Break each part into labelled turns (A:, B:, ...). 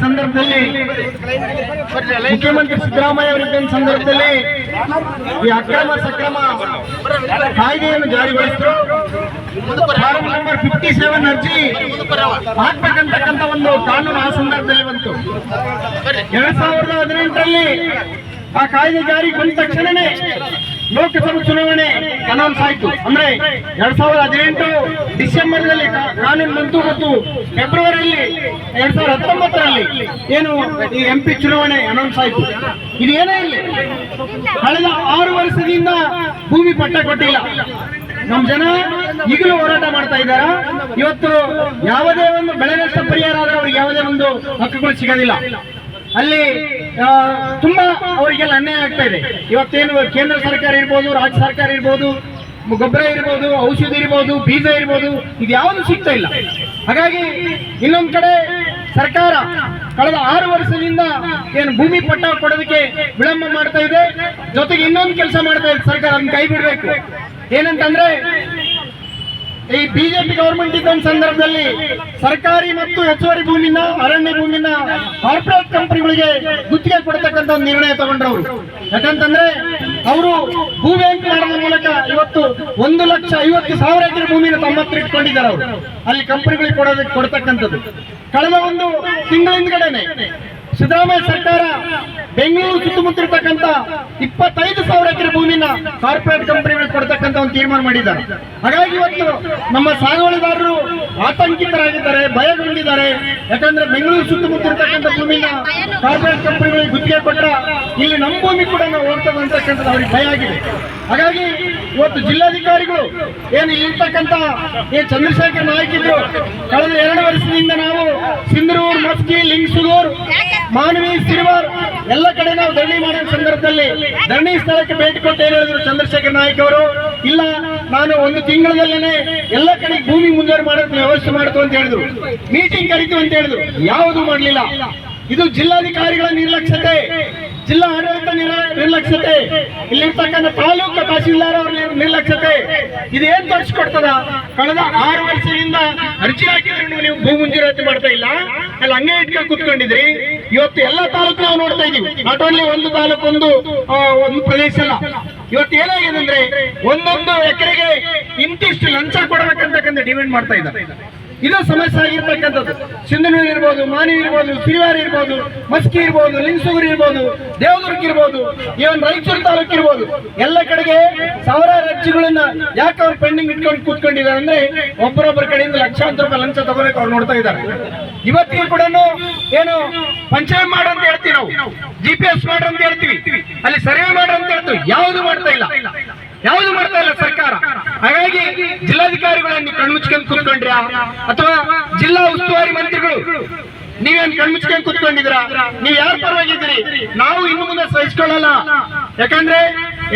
A: ಸಂದರ್ಭದಲ್ಲಿ ಮುಖ್ಯಮಂತ್ರಿ ಸಿದ್ದರಾಮಯ್ಯ ಅವರಿದ್ದ ಸಂದರ್ಭದಲ್ಲಿ ಈ ಅಕ್ರಮ ಸಕ್ರಮ ಕಾಯ್ದೆಯನ್ನು ಜಾರಿಗೊಳಿಸಿದ್ರು. ಫಾರಂ ನಂಬರ್ ಫಿಫ್ಟಿ ಸೆವೆನ್ ಅರ್ಜಿ ಹಾಕ್ಬೇಕಂತಕ್ಕಂಥ ಒಂದು ಕಾನೂನು ಆ ಸಂದರ್ಭದಲ್ಲಿ ಬಂತು. ಎರಡ್ ಸಾವಿರದ ಹದಿನೆಂಟರಲ್ಲಿ ಆ ಕಾಯ್ದೆ ಜಾರಿಗೆ ಬಂದ ತಕ್ಷಣನೇ ಲೋಕಸಭಾ ಚುನಾವಣೆ ಅನೌನ್ಸ್ ಆಯ್ತು. ಅಂದ್ರೆ ಎರಡ್ ಸಾವಿರದ ಹದಿನೆಂಟು ಡಿಸೆಂಬರ್ನಲ್ಲಿ ಕಾನೂನು ಬಂತು ಮತ್ತು ಫೆಬ್ರವರಿಯಲ್ಲಿ ಎರಡ್ ಸಾವಿರದ ಹತ್ತೊಂಬತ್ತರಲ್ಲಿ ಏನು ಈ ಎಂ ಪಿ ಚುನಾವಣೆ ಅನೌನ್ಸ್ ಆಯ್ತು. ಇದೇನೇ ಇಲ್ಲಿ ಕಳೆದ ಆರು ವರ್ಷದಿಂದ ಭೂಮಿ ಪಟ್ಟ ಕೊಟ್ಟಿಲ್ಲ. ನಮ್ಮ ಜನ ಈಗಲೂ ಹೋರಾಟ ಮಾಡ್ತಾ ಇದ್ದಾರ? ಇವತ್ತು ಯಾವುದೇ ಒಂದು ಬೆಳೆ ನಷ್ಟ ಪರಿಹಾರ ಆದ್ರೆ ಅವ್ರಿಗೆ ಯಾವುದೇ ಒಂದು ಹಕ್ಕುಗಳು ಸಿಗೋದಿಲ್ಲ. ಅಲ್ಲಿ ತುಂಬಾ ಅವರಿಗೆಲ್ಲ ಅನ್ಯಾಯ ಆಗ್ತಾ ಇದೆ. ಇವತ್ತೇನು ಕೇಂದ್ರ ಸರ್ಕಾರ ಇರ್ಬೋದು, ರಾಜ್ಯ ಸರ್ಕಾರ ಇರ್ಬೋದು, ಗೊಬ್ಬರ ಇರ್ಬೋದು, ಔಷಧಿ ಇರ್ಬೋದು, ಬೀಜ ಇರ್ಬೋದು, ಇದು ಯಾವುದು ಸಿಗ್ತಾ ಇಲ್ಲ. ಹಾಗಾಗಿ ಇನ್ನೊಂದ್ ಕಡೆ ಸರ್ಕಾರ ಕಳೆದ ಆರು ವರ್ಷದಿಂದ ಏನು ಭೂಮಿ ಪಟ್ಟ ಕೊಡೋದಕ್ಕೆ ವಿಳಂಬ ಮಾಡ್ತಾ ಇದೆ. ಜೊತೆಗೆ ಇನ್ನೊಂದು ಕೆಲಸ ಮಾಡ್ತಾ ಇದೆ. ಸರ್ಕಾರ ಅದನ್ನ ಕೈ ಬಿಡಬೇಕು. ಏನಂತಂದ್ರೆ ಈ ಬಿಜೆಪಿ ಗವರ್ಮೆಂಟ್ ಇದ್ದ ಸಂದರ್ಭದಲ್ಲಿ ಸರ್ಕಾರಿ ಮತ್ತು ಹೆಚ್ಚುವರಿ ಭೂಮಿನ, ಅರಣ್ಯ ಭೂಮಿನ ಕಾರ್ಪೊರೇಟ್ ಕಂಪನಿಗಳಿಗೆ ಗುತ್ತಿಗೆ ಕೊಡತಕ್ಕಂತ ಒಂದು ನಿರ್ಣಯ ತಗೊಂಡ್ರವರು. ಯಾಕಂತಂದ್ರೆ ಅವರು ಭೂ ಬ್ಯಾಂಕ್ ಮಾಡೋದ್ರ ಮೂಲಕ ಇವತ್ತು ಒಂದು ಲಕ್ಷ ಐವತ್ತು ಸಾವಿರ ಎಕರೆ ಭೂಮಿನ ತಮ್ಮ ಹತ್ರ ಇಟ್ಕೊಂಡಿದ್ದಾರೆ ಅವರು. ಅಲ್ಲಿ ಕಂಪನಿಗಳಿಗೆ ಕೊಡೋದಕ್ಕೆ ಕೊಡ್ತಕ್ಕಂಥದ್ದು. ಕಳೆದ ಒಂದು ತಿಂಗಳ ಹಿಂದ್ಗಡೆನೆ ಸಿದ್ದರಾಮಯ್ಯ ಸರ್ಕಾರ ಬೆಂಗಳೂರು ಸುತ್ತಮುತ್ತ ಇರ್ತಕ್ಕಂಥ ಇಪ್ಪತ್ತೈದು ಸಾವಿರ ಎಕರೆ ಭೂಮಿನ ಕಾರ್ಪೊರೇಟ್ ಕಂಪನಿಗಳಿಗೆ ಕೊಡ್ತಕ್ಕಂಥ ಒಂದು ತೀರ್ಮಾನ ಮಾಡಿದ್ದಾರೆ. ಹಾಗಾಗಿ ಇವತ್ತು ನಮ್ಮ ಸಾಗುವಳಿದಾರರು ಆತಂಕಿತರಾಗಿದ್ದಾರೆ, ಭಯಗೊಂಡಿದ್ದಾರೆ. ಯಾಕಂದ್ರೆ ಬೆಂಗಳೂರು ಸುತ್ತಮುತ್ತ ಇರ್ತಕ್ಕಂಥ ಭೂಮಿನ ಕಾರ್ಪೊರೇಟ್ ಕಂಪನಿಗಳಿಗೆ ಗುತ್ತಿಗೆ ಕೊಟ್ಟರೆ ಇಲ್ಲಿ ನಮ್ಮ ಭೂಮಿ ಕೂಡ ನಾವು ಹೋಗ್ತದೆ ಅಂತಕ್ಕಂಥದ್ದು ಅವ್ರಿಗೆ ಭಯ ಆಗಿದೆ. ಹಾಗಾಗಿ ಇವತ್ತು ಜಿಲ್ಲಾಧಿಕಾರಿಗಳು ಏನು ಇರ್ತಕ್ಕಂಥ ಈ ಚಂದ್ರಶೇಖರ್ ನಾಯಕಿದ್ರು ಕಳೆದ ಎರಡು ವರ್ಷದಿಂದ ನಾವು ಸಿಂಧೂರು ಮಸ್ಕಿ ಲಿಂಗಸೂರು ಮಾನವಿ, ಸಿರಿವಾರ್ ಎಲ್ಲ ಕಡೆ ನಾವು ಧರಣಿ ಮಾಡೋ ಸಂದರ್ಭದಲ್ಲಿ ಧರಣಿ ಸ್ಥಳಕ್ಕೆ ಭೇಟಿ ಕೊಟ್ಟು ಏನು ಹೇಳಿದ್ರು ಚಂದ್ರಶೇಖರ್ ನಾಯ್ಕ ಅವರು? ಇಲ್ಲ, ನಾನು ಒಂದು ತಿಂಗಳಲ್ಲೇನೆ ಎಲ್ಲ ಕಡೆ ಭೂಮಿ ಮುಂದುವರೆ ಮಾಡೋದು ವ್ಯವಸ್ಥೆ ಮಾಡ್ತು ಅಂತ ಹೇಳಿದ್ರು. ಮೀಟಿಂಗ್ ಕರಿತು ಅಂತ ಹೇಳಿದ್ರು. ಯಾವುದು ಮಾಡಲಿಲ್ಲ. ಇದು ಜಿಲ್ಲಾಧಿಕಾರಿಗಳ ನಿರ್ಲಕ್ಷ್ಯತೆ. ಜಿಲ್ಲಾ ಆಡಳಿತ ನಿರ- ನಿರ್ಲಕ್ಷ್ಯತೆ. ಇಲ್ಲಿರ್ತಕ್ಕಂಥ ತಾಲೂಕು ತಹಸೀಲ್ದಾರ್ ಅವರ ನಿರ್- ನಿರ್ಲಕ್ಷ್ಯತೆ. ಇದೇನ್ ತೋರಿಸ್ಕೊಡ್ತದ? ಕಳೆದ ಆರು ವರ್ಷದಿಂದ ಅರ್ಜಿ ಹಾಕಿದ್ರು ನೀವು ಭೂ ಮಂಜೂರಾತಿ ಮಾಡ್ತಾ ಇಲ್ಲ. ಅಲ್ಲಿ ಹಂಗೆ ಇಟ್ಕೊಂಡು ಕುತ್ಕೊಂಡಿದ್ರಿ. ಇವತ್ತು ಎಲ್ಲ ತಾಲೂಕು ನಾವು ನೋಡ್ತಾ ಇದೀವಿ. ನಾಟ್ ಓನ್ಲಿ ಒಂದು ತಾಲೂಕು, ಒಂದು ಒಂದು ಪ್ರದೇಶ ಅಲ್ಲ. ಇವತ್ತು ಏನಾಗಿದೆ ಅಂದ್ರೆ ಒಂದೊಂದು ಎಕರೆಗೆ ಇಂತಿಷ್ಟು ಲಂಚ ಕೊಡಬೇಕಂತಕ್ಕಂಥ ಡಿಮ್ಯಾಂಡ್ ಮಾಡ್ತಾ ಇದ್ದಾರೆ. ಇದು ಸಮಸ್ಯೆ ಆಗಿರ್ತಕ್ಕಂಥದ್ದು. ಸಿಂಧನೂರು ಇರ್ಬೋದು ಮಾನಿ ಇರ್ಬೋದು ಸಿರಿವಾರ ಇರ್ಬೋದು, ಮಸ್ಕಿ ಇರ್ಬೋದು ಲಿಂಗಸೂರು ಇರ್ಬೋದು, ದೇವದುರ್ಗ ಇರ್ಬೋದು ಇವನ್ ರಾಯಚೂರು ತಾಲೂಕು ಇರ್ಬೋದು. ಎಲ್ಲ ಕಡೆಗೆ ಸಾವಿರಾರು ಅರ್ಜಿಗಳನ್ನ ಯಾಕೆ ಅವ್ರು ಪೆಂಡಿಂಗ್ ಇಟ್ಕೊಂಡು ಕೂತ್ಕೊಂಡಿದ್ದಾರೆ ಅಂದ್ರೆ ಒಬ್ಬರೊಬ್ಬರ ಕಡೆಯಿಂದ ಲಕ್ಷಾಂತರ ರೂಪಾಯಿ ಲಂಚ ತಗೋಬೇಕು ಅವ್ರು ನೋಡ್ತಾ ಇದ್ದಾರೆ. ಇವತ್ತಿಗೆ ಕೂಡ ಏನು ಪಂಚಾಯತ್ ಮಾಡು ಅಂತ ಹೇಳ್ತೀವಿ ನಾವು. ಜಿ ಪಿ ಎಸ್ ಅಂತ ಹೇಳ್ತೀವಿ. ಅಲ್ಲಿ ಸರ್ವೆ ಮಾಡು ಅಂತ ಹೇಳ್ತೀವಿ. ಯಾವುದು ಮಾಡ್ತಾ ಇಲ್ಲ. ಯಾವುದು ಮಾಡ್ತಾ ಇಲ್ಲ ಸರ್ಕಾರ. ಹಾಗಾಗಿ ಜಿಲ್ಲಾಧಿಕಾರಿಗಳನ್ನ ಕಣ್ಮುಚ್ಕೊಂಡು ಕೂತ್ಕೊಂಡ್ರ್ಯಾ ಅಥವಾ ಜಿಲ್ಲಾ ಉಸ್ತುವಾರಿ ಮಂತ್ರಿಗಳು, ನೀವೇನ್ ಕಣ್ಮುಚ್ಕೊಂಡು ಕುತ್ಕೊಂಡಿದ್ರ ನೀವ್ ಯಾರ ಪರವಾಗಿದ್ದೀರಿ? ನಾವು ಇನ್ನು ಮುಂದೆ ಸಹಿಸ್ಕೊಳ್ಳಲ್ಲ. ಯಾಕಂದ್ರೆ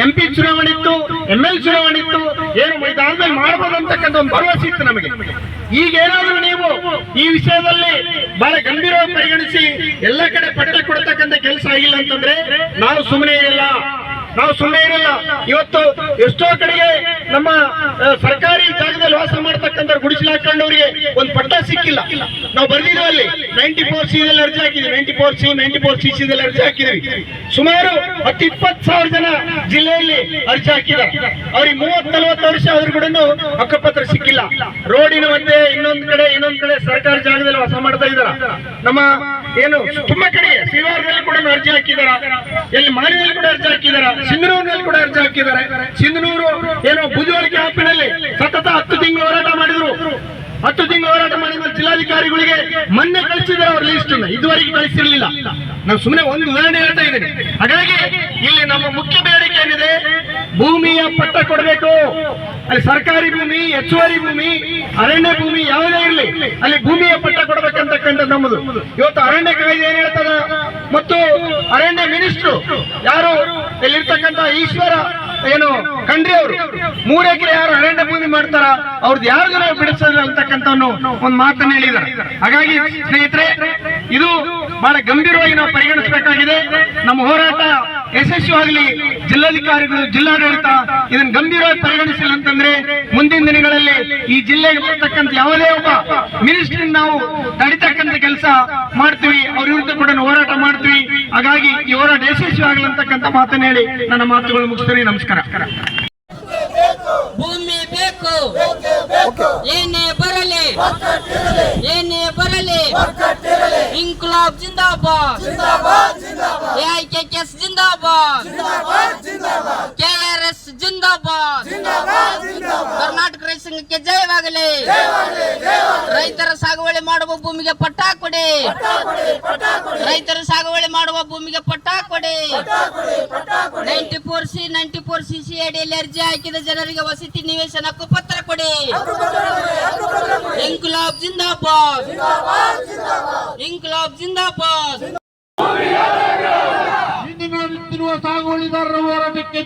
A: ಎಂ ಪಿ ಚುನಾವಣೆ ಇತ್ತು ಎಂ ಎಲ್ ಚುನಾವಣೆ ಇತ್ತು. ಏನು ಮೈದಾನದಲ್ಲಿ ಮಾಡ್ಬೋದು ಅಂತಕ್ಕಂಥ ಒಂದು ಭರವಸೆ ಇತ್ತು ನಮಗೆ. ಈಗ ಏನಾದ್ರೂ ನೀವು ಈ ವಿಷಯದಲ್ಲಿ ಬಹಳ ಗಂಭೀರವಾಗಿ ಪರಿಗಣಿಸಿ ಎಲ್ಲ ಕಡೆ ಪಟ್ಟೆ ಕೊಡ್ತಕ್ಕಂಥ ಕೆಲಸ ಆಗಿಲ್ಲ ಅಂತಂದ್ರೆ ನಾವು ಸುಮ್ಮನೆ ಇರಲ್ಲ. ನಾವು ಸುಮ್ಮನೆ ಇರಲ್ಲ. ಇವತ್ತು ಎಷ್ಟೋ ಕಡೆಗೆ ನಮ್ಮ ಸರ್ಕಾರಿ ಜಾಗದಲ್ಲಿ ವಾಸ ಮಾಡ್ತಕ್ಕಂಥ ಗುಡಿಸಲು ಹಾಕೊಂಡವರಿಗೆ ಒಂದು ಪಟ್ಟ ಸಿಕ್ಕಿಲ್ಲ. ನಾವು ಬರ್ದಿದ್ವಿ ಅಲ್ಲಿ ನೈಂಟಿ ಫೋರ್ ಸಿ ಅರ್ಜಿ ಹಾಕಿದ್ವಿ. Ninety four C ninety four C ಸಿದಲ್ಲಿ ಅರ್ಜಿ ಹಾಕಿದ್ವಿ. ಸುಮಾರು ಹತ್ತು ಇಪ್ಪತ್ತು ಸಾವಿರ ಜನ ಜಿಲ್ಲೆಯಲ್ಲಿ ಅರ್ಜಿ ಹಾಕಿದ. ಅವ್ರಿಗೆ ಮೂವತ್ ನಲ್ವತ್ತು ವರ್ಷ ಆದ್ರೂ ಕೂಡ ಅಕ್ಕಪತ್ರ ಸಿಕ್ಕಿಲ್ಲ. ರೋಡಿನ ಮಧ್ಯೆ ಇನ್ನೊಂದ್ ಕಡೆ ಇನ್ನೊಂದ್ ಕಡೆ ಸರ್ಕಾರಿ ಜಾಗದಲ್ಲಿ ವಾಸ ಮಾಡ್ತಾ ಇದಾರ ನಮ್ಮ ಏನು ತುಂಬಾ ಕಡೆ ಶ್ರೀವಾರದಲ್ಲಿ ಕೂಡ ಅರ್ಜಿ ಹಾಕಿದಾರ ಎಲ್ಲಿ ಮಾರಿನಲ್ಲಿ ಕೂಡ ಅರ್ಜಿ ಹಾಕಿದಾರ ಸಿಂಧನೂರಿನಲ್ಲಿ ಕೂಡ ಅರ್ಜಿ ಹಾಕಿದ್ದಾರೆ. ಸಿಂಧನೂರು ಏನೋ ಬುಜುವಳಿಕೆ ಆಪಿನಲ್ಲಿ ಸತತ ಹತ್ತು ತಿಂಗಳು ಹೋರಾಟ ಮಾಡಿದ್ರು. ಹತ್ತು ತಿಂಗಳು ಹೋರಾಟ ಮಾಡಿದ ಜಿಲ್ಲಾಧಿಕಾರಿಗಳಿಗೆ ಮೊನ್ನೆ ಕಳಿಸಿದ್ರೆ ಅವ್ರ ಲಿಸ್ಟ್ ಇದುವರೆಗೆ ಕಳಿಸಿರ್ಲಿಲ್ಲ. ನಾವು ಸುಮ್ಮನೆ ಒಂದು ಉದಾಹರಣೆ ಹೇಳ್ತಾ ಇದ್ದೀನಿ. ಹಾಗಾಗಿ ಇಲ್ಲಿ ನಮ್ಮ ಮುಖ್ಯ ಬೇಡಿಕೆ ಏನಿದೆ? ಭೂಮಿಯ ಪಟ್ಟ ಕೊಡಬೇಕು. ಅಲ್ಲಿ ಸರ್ಕಾರಿ ಭೂಮಿ, ಹೆಚ್ಚುವರಿ ಭೂಮಿ, ಅರಣ್ಯ ಭೂಮಿ ಯಾವುದೇ ಇರಲಿ, ಅಲ್ಲಿ ಭೂಮಿಯ ಪಟ್ಟ ಕೊಡಬೇಕಂತಕ್ಕಂಥ ನಮ್ಮದು. ಇವತ್ತು ಅರಣ್ಯ ಕಾಯ್ದೆ ಏನ್ ಹೇಳ್ತದ? ಮತ್ತು ಅರಣ್ಯ ಮಿನಿಸ್ಟ್ರು ಯಾರು? ಇಲ್ಲಿರ್ತಕ್ಕಂಥ ಈಶ್ವರ ಏನು, ಖಂಡ್ರಿ ಅವರು. ಮೂರು ಎಕರೆ ಯಾರು ಅರಣ್ಯ ಭೂಮಿ ಮಾಡ್ತಾರ? ಅವ್ರದ್ದು ಯಾರು ನಾವು ಬಿಡಿಸೋದಿಲ್ಲ ಅಂತಕ್ಕಂಥ ಒಂದು ಮಾತನ್ನ ಹೇಳಿದ್ದಾರೆ ಹಾಗಾಗಿ ಸ್ನೇಹಿತರೆ, ಇದು ಬಹಳ ಗಂಭೀರವಾಗಿ ನಾವು ಪರಿಗಣಿಸಬೇಕಾಗಿದೆ. ನಮ್ಮ ಹೋರಾಟ ಯಶಸ್ವಿಯಾಗಲಿ. ಜಿಲ್ಲಾಧಿಕಾರಿಗಳು, ಜಿಲ್ಲಾಡಳಿತ ಇದನ್ನು ಗಂಭೀರವಾಗಿ ಪರಿಗಣಿಸಿಲ್ಲ ಅಂತಂದ್ರೆ ಮುಂದಿನ ದಿನಗಳಲ್ಲಿ ಈ ಜಿಲ್ಲೆಗೆ ಬರ್ತಕ್ಕಂಥ ಯಾವುದೇ ಒಬ್ಬ ಮಿನಿಸ್ಟ್ರಿ ನಾವು ತಡಿತಕ್ಕಂಥ ಕೆಲಸ ಮಾಡ್ತೀವಿ. ಅವ್ರು ಅವ್ರ ವಿರುದ್ಧ ಕೂಡ ಹೋರಾಟ ಮಾಡ್ತೀವಿ. ಹಾಗಾಗಿ ಈ ಹೋರಾಟ ಯಶಸ್ವಿ ಆಗಲಿ ಅಂತಕ್ಕಂಥ ಮಾತನ್ನ ಹೇಳಿ ನನ್ನ ಮಾತುಗಳು ಮುಗಿಸ್ತೀನಿ. ನಮಸ್ಕಾರ.
B: ಭೂಮಿ ಬೇಕು. ಏನೇ ಬರಲಿ. ಏನೇ ಬರಲಿ. ಇನ್ಕುಲಾಬ್ ಜಿಂದಾಬಾದ್ ಎಐಕೆಎಸ್ ಜಿಂದಾಬಾದ್ ಕೆಆರ್ಎಸ್ ಜಿಂದಾಬಾದ್ ಕರ್ನಾಟಕ ರೈತ ಸಂಘಕ್ಕೆ ಜಯವಾಗಲಿ. ರೈತರ ಸಾಗುವಳಿ ಮಾಡುವ ಭೂಮಿಗೆ ಪಟ್ಟಾ ಕೊಡಿ. ರೈತರ ಸಾಗುವಳಿ ಮಾಡುವ ಭೂಮಿಗೆ ಪಟ್ಟ ಕೊಡಿ. Ninety four C ninety four C C ಅಡಿಯಲ್ಲಿ ಅರ್ಜಿ ಹಾಕಿದ ಜನರಿಗೆ ವಸತಿ ನಿವೇಶನ ಹಕ್ಕುಪತ್ರ ಕೊಡಿ. ಇಂಕುಲಾಬ್ ಜಿಂದಾಬಾದ್. ಇಂಕುಲಾಬ್ ಜಿಂದಾಬಾದ್.
A: ಸಾಗುವಳಿದಾರರ ಹೋರಾಟಕ್ಕೆ